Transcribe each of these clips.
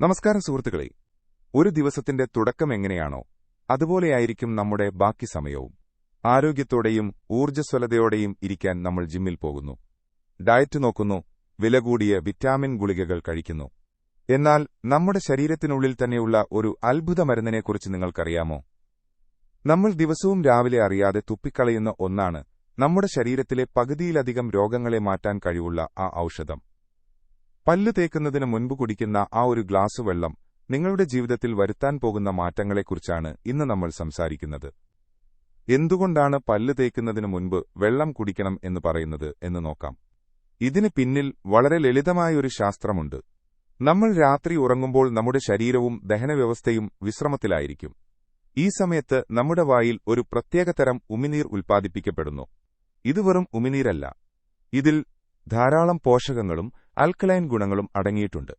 നമസ്കാരം സുഹൃത്തുക്കളെ. ഒരു ദിവസത്തിന്റെ തുടക്കം എങ്ങനെയാണോ അതുപോലെയായിരിക്കും നമ്മുടെ ബാക്കി സമയവും. ആരോഗ്യത്തോടെയും ഊർജസ്വലതയോടെയും ഇരിക്കാൻ നമ്മൾ ജിമ്മിൽ പോകുന്നു. ഡയറ്റ് നോക്കുന്നു വില കൂടിയ വിറ്റാമിൻ ഗുളികകൾ കഴിക്കുന്നു. എന്നാൽ നമ്മുടെ ശരീരത്തിനുള്ളിൽ തന്നെയുള്ള ഒരു അത്ഭുത മരുന്നിനെക്കുറിച്ച് നിങ്ങൾക്കറിയാമോ? നമ്മൾ ദിവസവും രാവിലെ അറിയാതെ തുപ്പിക്കളയുന്ന ഒന്നാണ് നമ്മുടെ ശരീരത്തിലെ പകുതിയിലധികം രോഗങ്ങളെ മാറ്റാൻ കഴിവുള്ള ആ ഔഷധം. പല്ല് തേക്കുന്നതിന് മുൻപ് കുടിക്കുന്ന ആ ഒരു ഗ്ലാസ് വെള്ളം നിങ്ങളുടെ ജീവിതത്തിൽ വരുത്താൻ പോകുന്ന മാറ്റങ്ങളെക്കുറിച്ചാണ് ഇന്ന് നമ്മൾ സംസാരിക്കുന്നത്. എന്തുകൊണ്ടാണ് പല്ല് തേക്കുന്നതിന് മുൻപ് വെള്ളം കുടിക്കണം എന്ന് പറയുന്നത് എന്ന് നോക്കാം. ഇതിന് പിന്നിൽ വളരെ ലളിതമായൊരു ശാസ്ത്രമുണ്ട്. നമ്മൾ രാത്രി ഉറങ്ങുമ്പോൾ നമ്മുടെ ശരീരവും ദഹനവ്യവസ്ഥയും വിശ്രമത്തിലായിരിക്കും. ഈ സമയത്ത് നമ്മുടെ വായിൽ ഒരു പ്രത്യേകതരം ഉമിനീർ ഉൽപ്പാദിപ്പിക്കപ്പെടുന്നു. ഇത് വെറും ഉമിനീരല്ല. ഇതിൽ ധാരാളം പോഷകങ്ങളും അൽക്കലൈൻ ഗുണങ്ങളും അടങ്ങിയിട്ടുണ്ട്.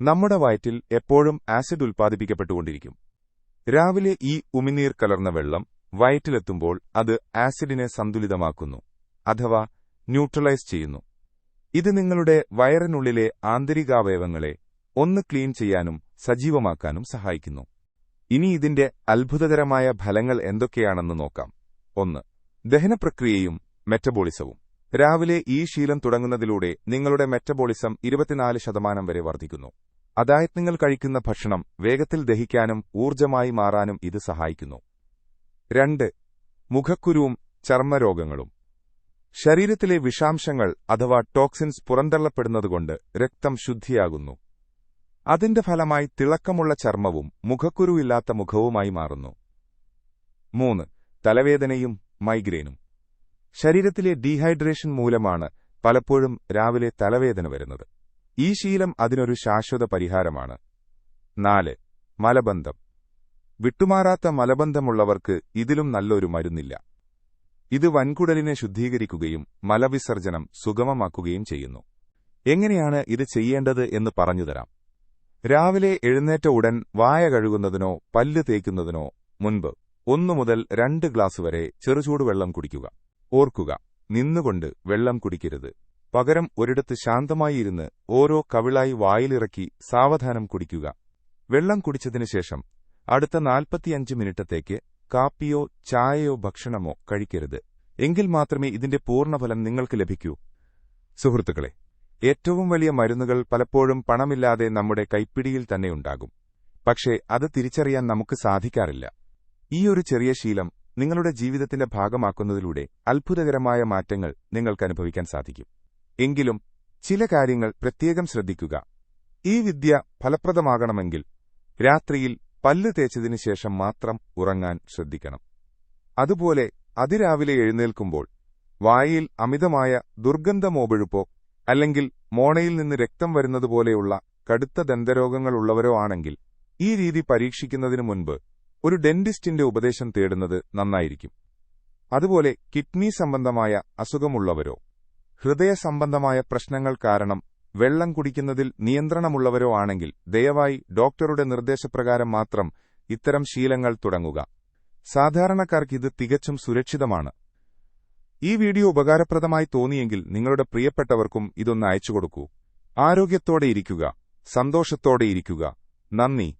നമ്മുടെ വയറ്റിൽ എപ്പോഴും ആസിഡ് ഉൽപ്പാദിപ്പിക്കപ്പെട്ടുകൊണ്ടിരിക്കും. രാവിലെ ഈ ഉമിനീർ കലർന്ന വെള്ളം വയറ്റിലെത്തുമ്പോൾ അത് ആസിഡിനെ സന്തുലിതമാക്കുന്നു അഥവാ ന്യൂട്രലൈസ് ചെയ്യുന്നു. ഇത് നിങ്ങളുടെ വയറിനുള്ളിലെ ആന്തരികാവയവങ്ങളെ ഒന്ന് ക്ലീൻ ചെയ്യാനും സജീവമാക്കാനും സഹായിക്കുന്നു. ഇനി ഇതിന്റെ അത്ഭുതകരമായ ഫലങ്ങൾ എന്തൊക്കെയാണെന്ന് നോക്കാം. ഒന്ന് ദഹനപ്രക്രിയയും മെറ്റബോളിസവും. രാവിലെ ഈ ശീലം തുടങ്ങുന്നതിലൂടെ നിങ്ങളുടെ മെറ്റബോളിസം ഇരുപത്തിനാല് ശതമാനം വരെ വർദ്ധിക്കുന്നു. അതായത് നിങ്ങൾ കഴിക്കുന്ന ഭക്ഷണം വേഗത്തിൽ ദഹിക്കാനും ഊർജമായി മാറാനും ഇത് സഹായിക്കുന്നു. രണ്ട് മുഖക്കുരുവും ചർമ്മരോഗങ്ങളും. ശരീരത്തിലെ വിഷാംശങ്ങൾ അഥവാ ടോക്സിൻസ് പുറന്തള്ളപ്പെടുന്നതുകൊണ്ട് രക്തം ശുദ്ധിയാകുന്നു. അതിന്റെ ഫലമായി തിളക്കമുള്ള ചർമ്മവും മുഖക്കുരുവില്ലാത്ത മുഖവുമായി മാറുന്നു. മൂന്ന് തലവേദനയും മൈഗ്രെയിനും ശരീരത്തിലെ ഡീഹൈഡ്രേഷൻ മൂലമാണ് പലപ്പോഴും രാവിലെ തലവേദന വരുന്നത്. ഈ ശീലം അതിനൊരു ശാശ്വത പരിഹാരമാണ്. നാല് മലബന്ധം. വിട്ടുമാറാത്ത മലബന്ധമുള്ളവർക്ക് ഇതിലും നല്ലൊരു മരുന്നില്ല. ഇത് വൻകുടലിനെ ശുദ്ധീകരിക്കുകയും മലവിസർജനം സുഗമമാക്കുകയും ചെയ്യുന്നു. എങ്ങനെയാണ് ഇത് ചെയ്യേണ്ടത് എന്ന് പറഞ്ഞുതരാം രാവിലെ എഴുന്നേറ്റ ഉടൻ വായ കഴുകുന്നതിനോ പല്ല് തേക്കുന്നതിനോ മുൻപ് ഒന്നു മുതൽ രണ്ട് ഗ്ലാസ് വരെ ചെറുചൂടുവെള്ളം കുടിക്കുക. ഓർക്കുക നിന്നുകൊണ്ട് വെള്ളം കുടിക്കരുത്. പകരം ഒരിടത്ത് ശാന്തമായി ഇരുന്ന് ഓരോ കവിളായി വായിലിറക്കി സാവധാനം കുടിക്കുക. വെള്ളം കുടിച്ചതിനുശേഷം അടുത്ത നാൽപ്പത്തിയഞ്ച് മിനിറ്റത്തേക്ക് കാപ്പിയോ ചായയോ ഭക്ഷണമോ കഴിക്കരുത്. എങ്കിൽ മാത്രമേ ഇതിന്റെ പൂർണഫലം നിങ്ങൾക്ക് ലഭിക്കൂ. സുഹൃത്തുക്കളെ ഏറ്റവും വലിയ മരുന്നുകൾ പലപ്പോഴും പണമില്ലാതെ നമ്മുടെ കൈപ്പിടിയിൽ തന്നെയുണ്ടാകും പക്ഷേ അത് തിരിച്ചറിയാൻ നമുക്ക് സാധിക്കാറില്ല. ഈ ഒരു ചെറിയ ശീലം നിങ്ങളുടെ ജീവിതത്തിന്റെ ഭാഗമാക്കുന്നതിലൂടെ അത്ഭുതകരമായ മാറ്റങ്ങൾ നിങ്ങൾക്ക് അനുഭവിക്കാൻ സാധിക്കും. എങ്കിലും ചില കാര്യങ്ങൾ പ്രത്യേകം ശ്രദ്ധിക്കുക. ഈ വിദ്യ ഫലപ്രദമാകണമെങ്കിൽ രാത്രിയിൽ പല്ല് തേച്ചതിനു ശേഷം മാത്രം ഉറങ്ങാൻ ശ്രദ്ധിക്കണം. അതുപോലെ അതിരാവിലെ എഴുന്നേൽക്കുമ്പോൾ വായിൽ അമിതമായ ദുർഗന്ധമോപഴുപ്പോ അല്ലെങ്കിൽ മോണയിൽ നിന്ന് രക്തം വരുന്നതുപോലെയുള്ള കടുത്ത ദന്തരോഗങ്ങളുള്ളവരോ ആണെങ്കിൽ ഈ രീതി പരീക്ഷിക്കുന്നതിനു മുൻപ് ഒരു ഡെന്റിസ്റ്റിന്റെ ഉപദേശം തേടുന്നത് നന്നായിരിക്കും. അതുപോലെ കിഡ്നി സംബന്ധമായ അസുഖമുള്ളവരോ ഹൃദയ സംബന്ധമായ പ്രശ്നങ്ങൾ കാരണം വെള്ളം കുടിക്കുന്നതിൽ നിയന്ത്രണമുള്ളവരോ ആണെങ്കിൽ ദയവായി ഡോക്ടറുടെ നിർദ്ദേശപ്രകാരം മാത്രം ഇത്തരം ശീലങ്ങൾ തുടങ്ങുക. സാധാരണക്കാർക്ക് ഇത് തികച്ചും സുരക്ഷിതമാണ്. ഈ വീഡിയോ ഉപകാരപ്രദമായി തോന്നിയെങ്കിൽ നിങ്ങളുടെ പ്രിയപ്പെട്ടവർക്കും ഇതൊന്ന് അയച്ചുകൊടുക്കൂ. ആരോഗ്യത്തോടെ ഇരിക്കുക സന്തോഷത്തോടെ ഇരിക്കുക. നന്ദി.